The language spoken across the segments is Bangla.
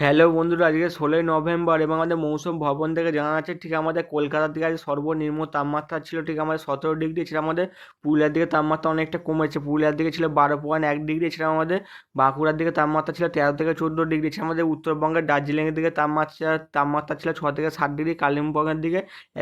হ্যালো বন্ধুরা, আজকে ষোলোই নভেম্বর এবং আমাদের মৌসুম ভবন থেকে জানা যাচ্ছে ঠিক আমাদের কলকাতার দিকে আজ সর্বনিম্ন তাপমাত্রা ছিল ঠিক আমাদের সতেরো ডিগ্রি ছিল আমাদের পুরুলিয়ার দিকে তাপমাত্রা অনেকটা কমেছে। পুরুলিয়ার দিকে ছিল বারো পয়েন্ট এক ডিগ্রি ছিল আমাদের বাঁকুড়ার দিকে তাপমাত্রা ছিল তেরো থেকে চোদ্দ ডিগ্রি ছিল আমাদের উত্তরবঙ্গের দার্জিলিংয়ের দিকে তাপমাত্রা তাপমাত্রা ছিল ছ থেকে সাত ডিগ্রি, কালিম্পংয়ের দিকে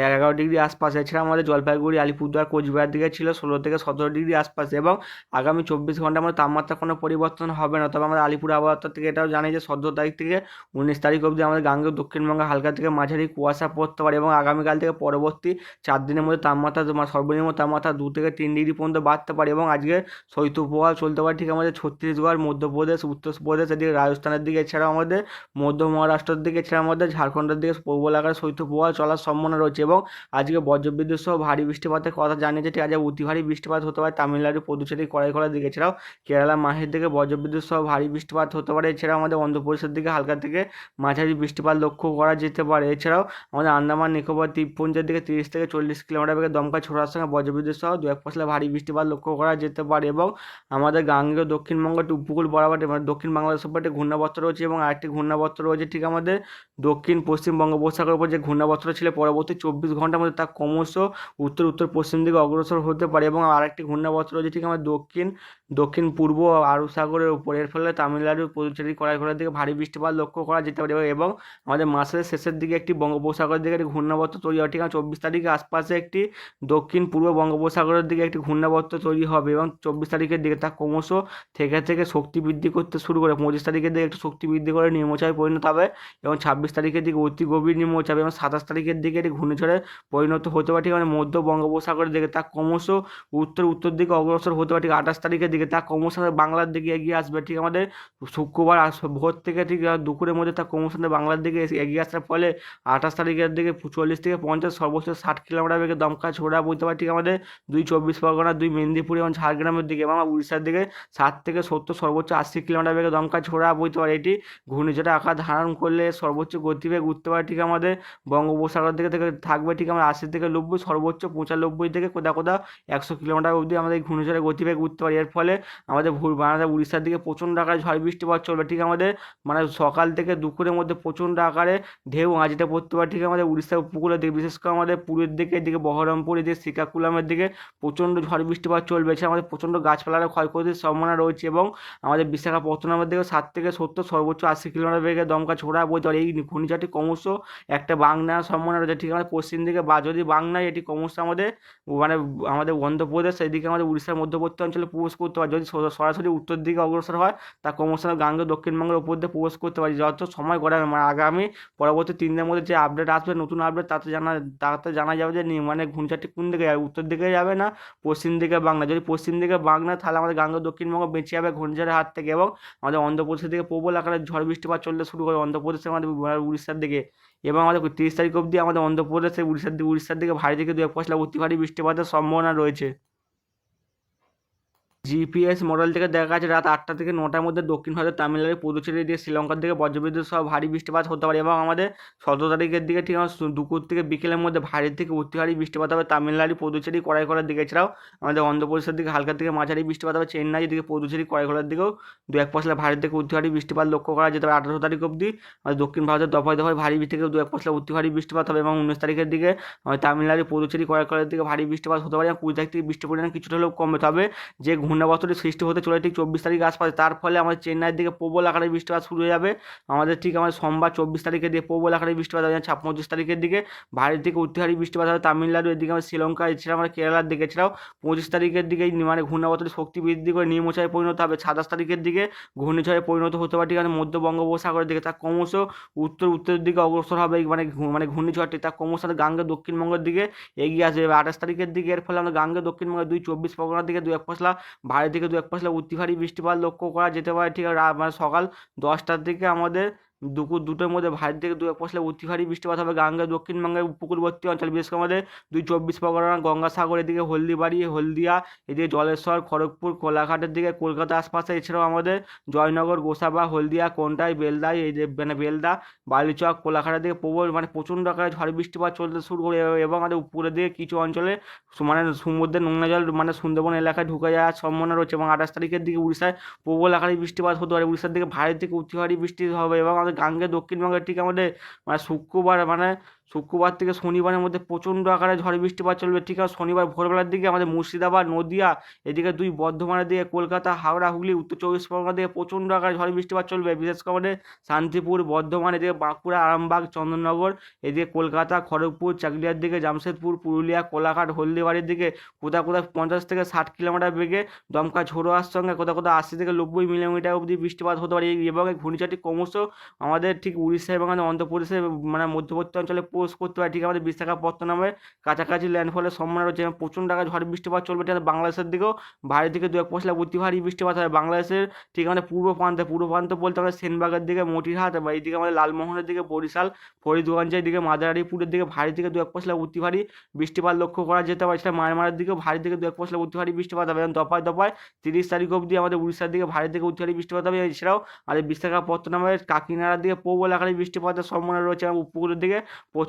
এগারো ডিগ্রি আশপাশে, এছাড়া আমাদের জলপাইগুড়ি, আলিপুরদুয়ার কোচবিহার দিকে ছিল ষোলো থেকে সতেরো ডিগ্রি আশপাশে এবং আগামী চব্বিশ ঘণ্টার মধ্যে তাপমাত্রা কোনো পরিবর্তন হবে না। তবে আমরা আলিপুর আবহাওয়া থেকে এটাও জানি যে সতেরো তারিখ থেকে উনিশ তারিখ অবধি আমাদের গাঙ্গেয় দক্ষিণবঙ্গে হালকা থেকে মাঝারি কুয়াশা পড়তে পারে এবং আগামীকাল থেকে পরবর্তী চার দিনের মধ্যে তাপমাত্রা সর্বনিম্ন তাপমাত্রা দু থেকে তিন ডিগ্রি পর্যন্ত বাড়তে পারে এবং আজকে শৈত্যপ্রবাহ চলতে পারে ঠিক আমাদের ছত্তিশগড়, মধ্যপ্রদেশ, উত্তরপ্রদেশ, এদিকে রাজস্থানের দিকে, এছাড়াও আমাদের মধ্য মহারাষ্ট্রের দিকে এছাড়া আমাদের ঝাড়খণ্ডের দিকে পূর্ব এলাকার শৈত্যপ্রবাহ চলার সম্ভাবনা রয়েছে এবং আজকে বজ্রবিদ্যুৎ সহ ভারী বৃষ্টিপাতের কথা জানিয়েছে ঠিক আজকে অতি ভারী বৃষ্টিপাত হতে পারে তামিলনাড়ু, পুদুচেরি কড়াইখোলার দিকে, এছাড়াও কেরালা মাহের দিকে বজ্রবিদ্যুৎ সহ ভারী বৃষ্টিপাত হতে পারে, এছাড়াও আমাদের অন্ধ্রপ্রদেশের দিকে হালকা থেকে মাঝারি বৃষ্টিপাত লক্ষ্য করা যেতে পারে। এছাড়াও আমাদের আন্দামান, নিকোবর, দ্বীপপুঞ্জের দিকে তিরিশ থেকে চল্লিশ কিলোমিটার বেগে দমকা ছোড়ার সঙ্গে বজ্রবিদ্যুৎ সহ দু এক পশলা ভারী বৃষ্টিপাত লক্ষ্য করা যেতে পারে এবং আমাদের গাঙ্গেয় দক্ষিণবঙ্গ উপকূল বরাবর মানে দক্ষিণ বাংলাদেশের উপর ঘূর্ণাবর্ত রয়েছে এবং আরেকটি ঘূর্ণাবর্ত রয়েছে ঠিক আমাদের দক্ষিণ পশ্চিম বঙ্গোপসাগরের উপর। যে ঘূর্ণাবর্তটা ছিল পরবর্তী চব্বিশ ঘণ্টার মধ্যে তা ক্রমশ উত্তর উত্তর পশ্চিম দিকে অগ্রসর হতে পারে এবং আরেকটি ঘূর্ণাবর্ত রয়েছে ঠিক আমাদের দক্ষিণ দক্ষিণ, পূর্ব আরব সাগরের উপর। এর ফলে তামিলনাড়ু পুদুচেরি কড়াইখোলার দিকে ভারী বৃষ্টিপাত লক্ষ্য করা যেতে পারে এবং আমাদের মাসের শেষের দিকে একটি বঙ্গোপসাগরের দিকে একটি ঘূর্ণাবর্ত তৈরি হয় ঠিক আছে, চব্বিশ তারিখে আশপাশে একটি দক্ষিণ, পূর্ব বঙ্গোপসাগরের দিকে একটি ঘূর্ণাবর্ত তৈরি হবে এবং চব্বিশ তারিখের দিকে তা ক্রমশ থেকে থেকে শক্তি বৃদ্ধি করতে শুরু করে। পঁচিশ তারিখের দিকে একটু শক্তি বৃদ্ধি করে নিম্নচাপে পরিণত হবে এবং ছাব্বিশ তারিখের দিকে অতি গভীর নিম্নচাপ এবং সাতাশ তারিখের দিকে এটি ঘূর্ণিঝড়ে পরিণত হতে পারে। ঠিক মানে মধ্য বঙ্গোপসাগরের দিকে তা ক্রমশ উত্তর উত্তর দিকে অগ্রসর হতে পারে। ঠিক আঠাশ তারিখের দিকে তা ক্রমশ বাংলার দিকে এগিয়ে আসবে। ঠিক আমাদের শুক্রবার ভোর থেকে ঠিক দুপুরের মধ্যে তা ক্রমশ বাংলার দিকে এগিয়ে আসার ফলে আঠাশ তারিখের দিকে চল্লিশ থেকে পঞ্চাশ সর্বোচ্চ ষাট কিলোমিটার বেগে দমকা ছোড়া বইতে পারে ঠিক আমাদের দুই চব্বিশ পরগনা, দুই মেদিনীপুর এবং ঝাড়গ্রামের দিকে এবং উড়িষ্যার দিকে ষাট থেকে সত্তর সর্বোচ্চ আশি কিলোমিটার বেগে দমকা ছোড়া বইতে পারে এটি ঘূর্ণিঝড়ে আকার ধারণ করলে সর্বোচ্চ গতিবেগ উঠতে পারে ঠিক আমাদের বঙ্গোপসাগর দিকে থেকে থাকবে ঠিক আমাদের আশি থেকে নব্বই, সর্বোচ্চ পঁচানব্বই থেকে কোথাও কোথাও একশো কিলোমিটার অবধি আমাদের এই ঘূর্ণিঝড়ের গতিবেগ উঠতে পারে। এর ফলে আমাদের ভূ আমাদের উড়িষ্যার দিকে প্রচণ্ড আকারে ঝড় বৃষ্টিপাত চলবে। ঠিক আমাদের মানে সকাল থেকে দুপুরের মধ্যে প্রচণ্ড আকারে ঢেউ আঁচড়ে পড়তে পারে। ঠিক আমাদের উড়িষ্যার উপকূলের দিকে, বিশেষ করে আমাদের পুরীর দিকে, এদিকে বহরমপুর, এদিকে শ্রীকাকুলামের দিকে প্রচণ্ড ঝড় বৃষ্টিপাত চলবে। এছাড়া আমাদের প্রচণ্ড গাছপালার ক্ষয়ক্ষতির সম্ভাবনা রয়েছে এবং আমাদের বিশাখাপত্তনমের দিকে সাত থেকে সত্তর, সর্বোচ্চ আশি কিলোমিটার বেগে দমকা ছোড়া বইতে পারে। এই ঘূর্ণিঝড়টি ক্রমশ একটা বাংলার সম্ভাবনা রয়েছে। ঠিক আমাদের পশ্চিম দিকে বা, যদি বাংলায় এটি ক্রমশ আমাদের মানে আমাদের অন্ধ্রপ্রদেশ, এদিকে আমাদের উড়িষ্যার মধ্যবর্তী অঞ্চলে প্রবেশ করতে পারে। যদি সরাসরি উত্তর দিকে অগ্রসর হয়, তা ক্রমশ গাঙ্গে দক্ষিণবঙ্গের উপর দিয়ে প্রবেশ করতে পারি। যত সময় গড়াবে মানে আগামী পরবর্তী তিন দিনের মধ্যে যে আপডেট আসবে, নতুন আপডেট তাতে জানা তাতে জানা যাবে যে মানে ঘূর্ণিঝড়টি কোন দিকে যাবে। উত্তর দিকে যাবে না, পশ্চিম দিকে বাংলা। যদি পশ্চিম দিকে বাংলা তাহলে আমাদের গাঙ্গে দক্ষিণবঙ্গ বেঁচে যাবে ঘূর্ণিঝড়ের হাত থেকে এবং আমাদের অন্ধ্রপ্রদেশের দিকে প্রবল আকারে ঝড় বৃষ্টিপাত চলতে শুরু করে অন্ধ্রপ্রদেশে আমাদের উড়িষ্যার দিকে এবং আমাদের তিরিশ তারিখ অবধি আমাদের অন্ধ্রপ্রদেশে উড়িষ্যার দিকে উড়িষ্যার দিকে ভারী থেকে দু এক পশলা অতি ভারী বৃষ্টিপাতের সম্ভাবনা রয়েছে। জিপিএস মডেল থেকে দেখা যাচ্ছে রাত আটটা থেকে নটার মধ্যে দক্ষিণ ভারতের তামিলনাড়ু, পুদুচেরি দিয়ে শ্রীলঙ্কার দিকে বজ্রবিদ্যুৎ সহ ভারী বৃষ্টিপাত হতে পারে এবং আমাদের সতেরো তারিখের দিকে ঠিক দুপুর থেকে বিকেলের মধ্যে ভারী থেকে অতি ভারী বৃষ্টিপাত হবে। তামিলনাড়ু, পুদুচেরি কড়াইখোলার দিকে। এছাড়াও আমাদের অন্ধ্রপ্রদেশের দিকে হালকা থেকে মাঝারি বৃষ্টিপাত হবে। চেন্নাই দিকে পুদুচেরি কড়াইখোলার দিকেও দু এক পশলা ভারী থেকে অতি ভারী বৃষ্টিপাত লক্ষ্য করা যেতে পারে। আঠারো তারিখ অবধি আমাদের দক্ষিণ ভারতের দফায় দফায় ভারী থেকে দু এক পশলা অতি ভারী বৃষ্টিপাত হবে এবং উনিশ তারিখের দিকে তামিলনাড়ু, পুদুচেরি কড়াইখোলার দিকে ভারী বৃষ্টিপাত হতে পারে এবং কুড়ি তারিখ থেকে বৃষ্টির পরিমাণ কিছুটা হলেও কমবে। তবে যে ঘূর্ণাবর্তটি সৃষ্টি হতে চলে ঠিক চব্বিশ তারিখ আশপাশে। তার ফলে আমাদের চেন্নাইয়ের দিকে প্রবল আকারে বৃষ্টিপাত শুরু হয়ে যাবে। আমাদের ঠিক আমাদের সোমবার চব্বিশ তারিখের দিকে প্রবল আকারে বৃষ্টিপাত হবে। ছাপ পঁচিশ তারিখের দিকে ভারী থেকে অতি ভারী বৃষ্টিপাত হবে। তামিলনাড়ু, এদিকে আমাদের শ্রীলঙ্কা এছাড়া আমরা কেরালার দিকে, এছাড়াও পঁচিশ তারিখের দিকে মানে ঘূর্ণাবর্তটি শক্তি বৃদ্ধি করে নিম্নচাপে পরিণত হবে। সাতাশ তারিখের দিকে ঘূর্ণিঝড়ে পরিণত হতে পারে ঠিক আছে মধ্য বঙ্গোপসাগরের দিকে। তা ক্রমশ উত্তর উত্তরের দিকে অগ্রসর হবে মানে মানে ঘূর্ণিঝড়টি। তা ক্রমশ গাঙ্গে দক্ষিণবঙ্গের দিকে এগিয়ে আসবে। আঠাশ তারিখের দিকে এর ফলে আমরা গাঙ্গে দক্ষিণবঙ্গের দুই চব্বিশ পরগনার দিকে দু এক পশলা ভারী থেকে দু এক পশলা অতি ভারী বৃষ্টিপাত লক্ষ্য করা যেতে পারে। ঠিক মানে সকাল দশটার দিকে আমাদের দুপুর দুটোর মধ্যে ভারী থেকে দু এক পশলা অতি ভারী বৃষ্টিপাত হবে। গাঙ্গে দক্ষিণবঙ্গের উপকূলবর্তী অঞ্চল, বিশেষ করে আমাদের দুই চব্বিশ পরগনা গঙ্গাসাগর এদিকে হলদিবাড়ি, হলদিয়া, এদিকে জলেশ্বর, খড়গপুর, কোলাঘাটের দিকে কলকাতা আশপাশে, এছাড়াও আমাদের জয়নগর, গোসাবা, হলদিয়া, কোনটাই বেলদাই এই যে মানে বেলদা, বালিচক, কোলাঘাটের দিকে প্রবল মানে প্রচণ্ড আকারে ঝড় বৃষ্টিপাত চলতে শুরু করে এবং আমাদের উপরের দিকে কিছু অঞ্চলে মানে সমুদ্রের নোংরা জল মানে সুন্দরবন এলাকায় ঢুকে যাওয়ার সম্ভাবনা রয়েছে এবং আঠাশ তারিখের দিকে উড়িষ্যায় প্রবল আকারে বৃষ্টিপাত হতে পারে। উড়িষ্যার দিকে ভারী থেকে অতি ভারী বৃষ্টি হবে এবং আমাদের গাঙ্গে দক্ষিণবঙ্গের ঠিক আমাদের মানে শুক্রবার মানে শুক্রবার থেকে শনিবারের মধ্যে প্রচণ্ড আকারে ঝড় বৃষ্টিপাত চলবে। ঠিক আছে, শনিবার ভোরবেলার দিকে আমাদের মুর্শিদাবাদ, নদিয়া, এদিকে দুই বর্ধমানের দিকে কলকাতা, হাওড়া, হুগলি, উত্তর চব্বিশ পরগনার দিকে প্রচণ্ড আকারে ঝড় বৃষ্টিপাত চলবে। বিশেষ করে আমাদের শান্তিপুর, বর্ধমান, এদিকে বাঁকুড়া, আরামবাগ, চন্দননগর, এদিকে কলকাতা, খড়গপুর, চাকলিয়ার দিকে জামশেদপুর, পুরুলিয়া, কোলাঘাট, হলদিবাড়ির দিকে কোথাও কোথাও পঞ্চাশ থেকে ষাট কিলোমিটার বেগে দমকা ঝোড়ো হওয়ার সঙ্গে কোথাও কোথাও আশি থেকে নব্বই মিলিমিটার অবধি বৃষ্টিপাত হতে পারে। এবং এই ঘূর্ণিঝড়টি ক্রমশ আমাদের ঠিক উড়িষ্যা এবং আমাদের অন্ধ্রপ্রদেশের মানে মধ্যবর্তী অঞ্চলে প্রবেশ করতে পারে। ঠিক আমাদের বিশাখাপত্তনমের কাছাকাছি ল্যান্ডফলের সম্ভাবনা রয়েছে। প্রচণ্ড আকারে ঝড় বৃষ্টিপাত চলবে। আমাদের বাংলাদেশের দিকেও ভারী থেকে দু এক পশলা অতি ভারী বৃষ্টিপাত হবে। বাংলাদেশের ঠিক আমাদের পূর্ব প্রান্তে, পূর্ব প্রান্ত বলতে আমাদের সেনবাগের দিকে মতিরহাট বা এইদিকে আমাদের লালমোহনের দিকে, বরিশাল, ফরিদগঞ্জের দিকে, মাদারীপুরের দিকে ভারী থেকে দু এক পশলা অতি ভারী বৃষ্টিপাত লক্ষ্য করা যেতে পারে। সেটা মায়ানমারের দিকেও ভারী থেকে দু এক পশলা অতি ভারী বৃষ্টিপাত হবে। এবং দফায় দফায় তিরিশ তারিখ অবধি আমাদের উড়িষ্যার দিকে ভারী থেকে অতি ভারী বৃষ্টিপাত হবে। এছাড়াও আমাদের বিশাখাপত্তনমের কাকিনাড়ার দিকে প্রবল আকারে বৃষ্টিপাতের সম্ভাবনা রয়েছে। এবং উপকূলের দিকে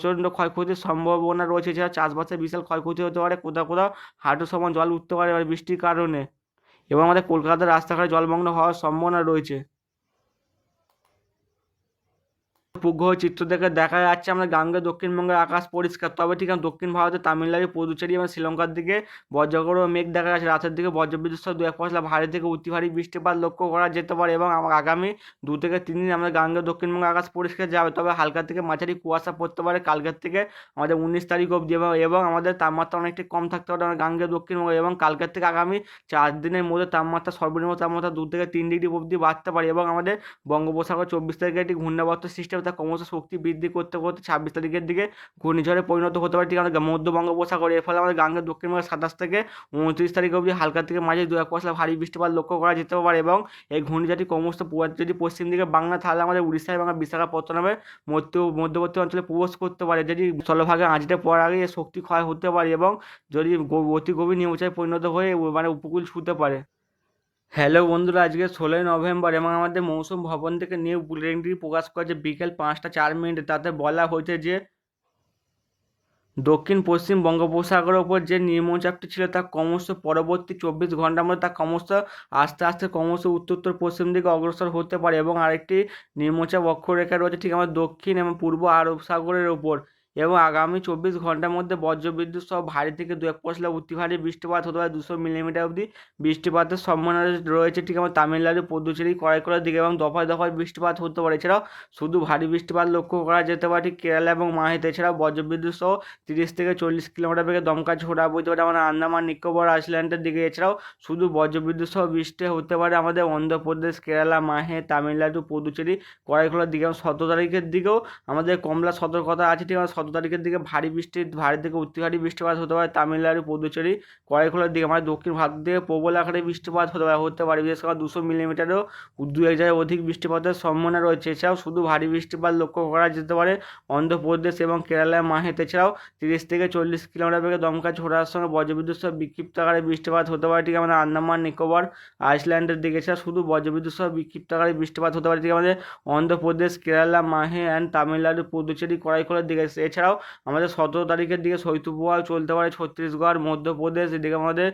প্রচণ্ড ক্ষয়ক্ষতির সম্ভাবনা রয়েছে, যা চাষবাসে বিশাল ক্ষয়ক্ষতি হতে পারে। কোথাও কোথাও হাঁটু সমান জল উঠতে পারে বৃষ্টির কারণে। এবং আমাদের কলকাতার রাস্তাঘাটে জলমগ্ন হওয়ার সম্ভাবনা রয়েছে। উপগ্রহ চিত্র দেখে দেখা যাচ্ছে আমাদের গাঙ্গে দক্ষিণবঙ্গের আকাশ পরিষ্কার। তবে ঠিক আছে, দক্ষিণ ভারতের তামিলনাড়ু, পুদুচেরি এবং শ্রীলঙ্কার দিকে বজ্রগড় মেঘ দেখা যাচ্ছে। রাতের দিকে বজ্রবিদ্যুৎ দু এক পশলা ভারী থেকে অতি ভারী বৃষ্টিপাত লক্ষ্য করা যেতে পারে এবং আমার আগামী দু থেকে তিন দিন আমাদের গাঙ্গে দক্ষিণবঙ্গের আকাশ পরিষ্কার যাবে। তবে হালকা থেকে মাঝারি কুয়াশা পড়তে পারে কালকের থেকে আমাদের উনিশ তারিখ অবধি এবং আমাদের তাপমাত্রা অনেকটা কম থাকতে পারে গাঙ্গে দক্ষিণবঙ্গে এবং কালকের থেকে আগামী চার দিনের মধ্যে তাপমাত্রা সর্বনিম্ন তাপমাত্রা দু থেকে তিন ডিগ্রি অবধি বাড়তে পারে এবং আমাদের বঙ্গোপসাগর চব্বিশ তারিখে একটি ঘূর্ণাবর্ত সিস্টেম তা ক্রমশ শক্তি বৃদ্ধি করতে করতে ছাব্বিশ তারিখের দিকে ঘূর্ণিঝড়ে পরিণত হতে পারে। ঠিক আমাদের মধ্য বঙ্গোপসাগর। এর ফলে আমাদের গাঙ্গের দক্ষিণবঙ্গের সাতাশ থেকে উনত্রিশ তারিখ অবধি হালকা থেকে মাঝে দু এক পশলা ভারী বৃষ্টিপাত লক্ষ্য করা যেতে পারে এবং এই ঘূর্ণিঝড়টি ক্রমশ যদি পশ্চিম দিকে বাংলা, তাহলে আমাদের উড়িষ্যা এবং বিশাখাপত্তনমের মধ্য, মধ্যবর্তী অঞ্চলে প্রবেশ করতে পারে। যদি স্থলভাগে আঁচড়ে পড়ার আগে শক্তি ক্ষয় হতে পারে এবং যদি অতি গভীর নিম্নচাপে পরিণত হয়ে মানে উপকূল ছুঁতে পারে। হ্যালো বন্ধুরা, আজকে ষোলোই নভেম্বর এবং আমাদের মৌসুম ভবন থেকে নিউ বুলেটিনটি প্রকাশ করেছে বিকেল পাঁচটা চার মিনিটে। তাতে বলা হয়েছে যে, দক্ষিণ পশ্চিম বঙ্গোপসাগরের ওপর যে নিম্নচাপটি ছিল তা ক্রমশ পরবর্তী চব্বিশ ঘণ্টার মধ্যে তা ক্রমশ আস্তে আস্তে, ক্রমশ উত্তর উত্তর পশ্চিম দিকে অগ্রসর হতে পারে এবং আরেকটি নিম্নচাপ অক্ষরেখা রয়েছে ঠিক আমাদের দক্ষিণ এবং পূর্ব আরব সাগরের ওপর। এবং আগামী চব্বিশ ঘণ্টার মধ্যে বজ্রবিদ্যুৎ সহ ভারী থেকে দু এক পশলা অতি ভারী বৃষ্টিপাত হতে পারে দুশো মিলিমিটার অবধি। বৃষ্টিপাতের সম্ভাবনা রয়েছে ঠিক আমার তামিলনাড়ু, পুদুচেরি করাইকলার দিকে এবং দফায় দফায় বৃষ্টিপাত হতে পারে। এছাড়াও শুধু ভারী বৃষ্টিপাত লক্ষ্য করা যেতে পারে ঠিক কেরালা এবং মাহেতে। এছাড়াও বজ্রবিদ্যুৎ সহ তিরিশ থেকে চল্লিশ কিলোমিটার বেগে দমকা ঝোড়া বইতে পারে আমাদের আন্দামান, নিকোবর, আইসল্যান্ডের দিকে। এছাড়াও শুধু বজ্রবিদ্যুৎ সহ বৃষ্টি হতে পারে আমাদের অন্ধ্রপ্রদেশ, কেরালা, মাহে, তামিলনাড়ু, পুদুচেরি করাইকলার দিকে এবং সতেরো তারিখের দিকেও আমাদের কমলা সতর্কতা আছে ঠিক আছে তারিখের দিকে ভারী বৃষ্টি, ভারী থেকে অতি ভারী বৃষ্টিপাত হতে পারে তামিলনাড়ু, পুদুচেরি করাইকলার দিকে আমাদের দক্ষিণ ভারত দিকে প্রবল আকারে বৃষ্টিপাত হতে পারে হতে পারে, বিশেষ করে দুশো মিলিমিটারও দু এক জায়গায় অধিক বৃষ্টিপাতের সম্ভাবনা রয়েছে। এছাড়াও শুধু ভারী বৃষ্টিপাত লক্ষ্য করা যেতে পারে অন্ধ্রপ্রদেশ এবং কেরালায় মাহেতে এছাড়াও তিরিশ থেকে চল্লিশ কিলোমিটার বেগে দমকা ছোড়ার সঙ্গে বজ্রবিদ্যুৎ সহ বিক্ষিপ্ত আকারে বৃষ্টিপাত হতে পারে ঠিক আমাদের আন্দামান, নিকোবর, আইসল্যান্ডের দিকে। এছাড়া শুধু বজ্রবিদ্যুৎ সহ বিক্ষিপ্ত আকারে বৃষ্টিপাত হতে পারে ঠিক আমাদের অন্ধ্রপ্রদেশ, কেরালা, মাহে, অ্যান্ড তামিলনাড়ু, পুদুচেরি করাইকলার দিকে। এছাড়াও আমাদের সতেরো তারিখের দিকে শৈত্যপ্রবাহ চলতে পারে ছত্তিশগড়, মধ্যপ্রদেশ, এদিকে আমাদের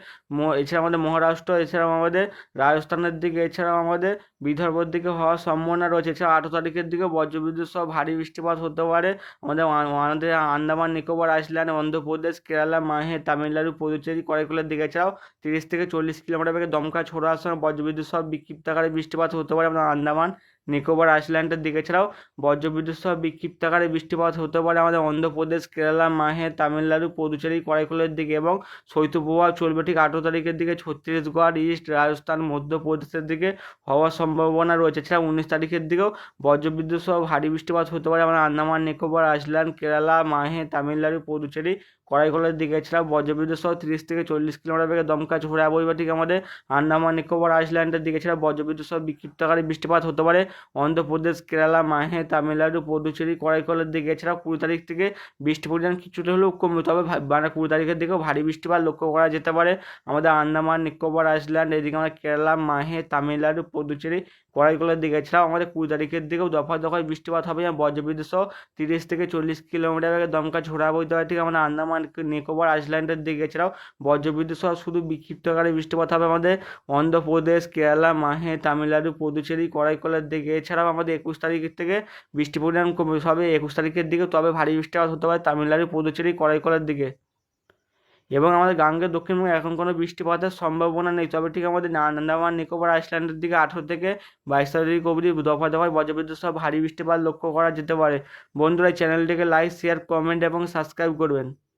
এছাড়া আমাদের মহারাষ্ট্র, এছাড়াও আমাদের রাজস্থানের দিকে, এছাড়াও আমাদের বিদর্ভর দিকে হওয়ার সম্ভাবনা রয়েছে। এছাড়া আঠেরো তারিখের দিকে বজ্রবিদ্যুৎ সহ ভারী বৃষ্টিপাত হতে পারে। আমাদের আমাদের আন্দামান, নিকোবর, আইসল্যান্ড, অন্ধ্রপ্রদেশ, কেরালা, মাহে, তামিলনাড়ু, পুদুচেরি করাইকলার দিকে। এছাড়াও তিরিশ থেকে চল্লিশ কিলোমিটার বেগে দমকা ছোড়ার সময় বজ্রবিদ্যুৎ সহ বিক্ষিপ্ত আকারে বৃষ্টিপাত হতে পারে। আমাদের আন্দামান নিকোবর আইসল্যান্ডের দিকে। এছাড়াও বজ্রবিদ্যুৎ সহ বিক্ষিপ্ত আকারে বৃষ্টিপাত হতে পারে আমাদের অন্ধ্রপ্রদেশ, কেরালা, মাহে, তামিলনাড়ু, পুদুচেরি, করাইকলের দিকে এবং শৈত্যপ্রবাহ চলবে ঠিক আঠেরো তারিখের দিকে। ছত্তিশগড় ইস্ট, রাজস্থান, মধ্যপ্রদেশের দিকে হওয়ার সম্ভাবনা রয়েছে। এছাড়া উনিশ তারিখের দিকেও বজ্রবিদ্যুৎ সহ ভারী বৃষ্টিপাত হতে পারে আমাদের আন্দামান, নিকোবর, আইসল্যান্ড, কেরালা, মাহে, তামিলনাড়ু, পুদুচেরি করাইকলের দিকে। এছাড়াও বজ্রবিদ্যুৎ সহ তিরিশ থেকে চল্লিশ কিলোমিটার বেগে দমকা ঝোড়া বইবে ঠিক আমাদের আন্দামান, নিকোবর, আইসল্যান্ডের দিকে। এছাড়া বজ্রবিদ্যুৎ সহ বিক্ষিপ্ত আকারে বৃষ্টিপাত হতে পারে অন্ধ্রপ্রদেশ, কেরালা, মাহে, তামিলনাড়ু, পুদুচেরি করাইকলের দিকে। এছাড়াও কুড়ি তারিখ থেকে বৃষ্টি পরিমাণ কিছুটা হলেও কমবে, তবে মানে কুড়ি তারিখের দিকেও ভারী বৃষ্টিপাত লক্ষ্য করা যেতে পারে। আমাদের আন্দামান, নিকোবর, আইসল্যান্ড, এদিকে আমরা কেরালা, মাহে, তামিলনাড়ু, পুদুচেরি করাইকলের দিকে। এছাড়াও আমাদের কুড়ি তারিখের দিকেও দফায় দফায় বৃষ্টিপাত হবে। বজ্রবিদ্যুৎ সহ তিরিশ থেকে চল্লিশ কিলোমিটার বেগে দমকা ঝোড়া বইতে ঠিক আমাদের আন্দামান নিকোবর আইসল্যান্ডের দিকে এছাড়াও বজ্রবিদ্যুৎ সহ শুধু বিক্ষিপ্ত আকারে বৃষ্টিপাত হবে আমাদের অন্ধ্রপ্রদেশ, কেরালা, মাহে, তামিলনাড়ু, পুদুচেরি, করাইকলের দিকে। এছাড়াও আমাদের একুশ তারিখের থেকে বৃষ্টি পরিমাণ কমবে সবে একুশ তারিখের দিকে, তবে ভারী বৃষ্টিপাত হতে পারে তামিলনাড়ু, পুদুচেরি, করাইকলের দিকে। এবং আমাদের গাঙ্গের দক্ষিণবঙ্গে এখন কোনো বৃষ্টিপাতের সম্ভাবনা নেই। তবে ঠিক আমাদের আন্দামান নিকোবর আইসল্যান্ডের দিকে আঠেরো থেকে বাইশ তারিখ অবধি দফা দফায় বজ্রবিদ্যুৎ সহ ভারী বৃষ্টিপাত লক্ষ্য করা যেতে পারে। বন্ধুরা চ্যানেলটিকে লাইক শেয়ার কমেন্ট এবং সাবস্ক্রাইব করবেন।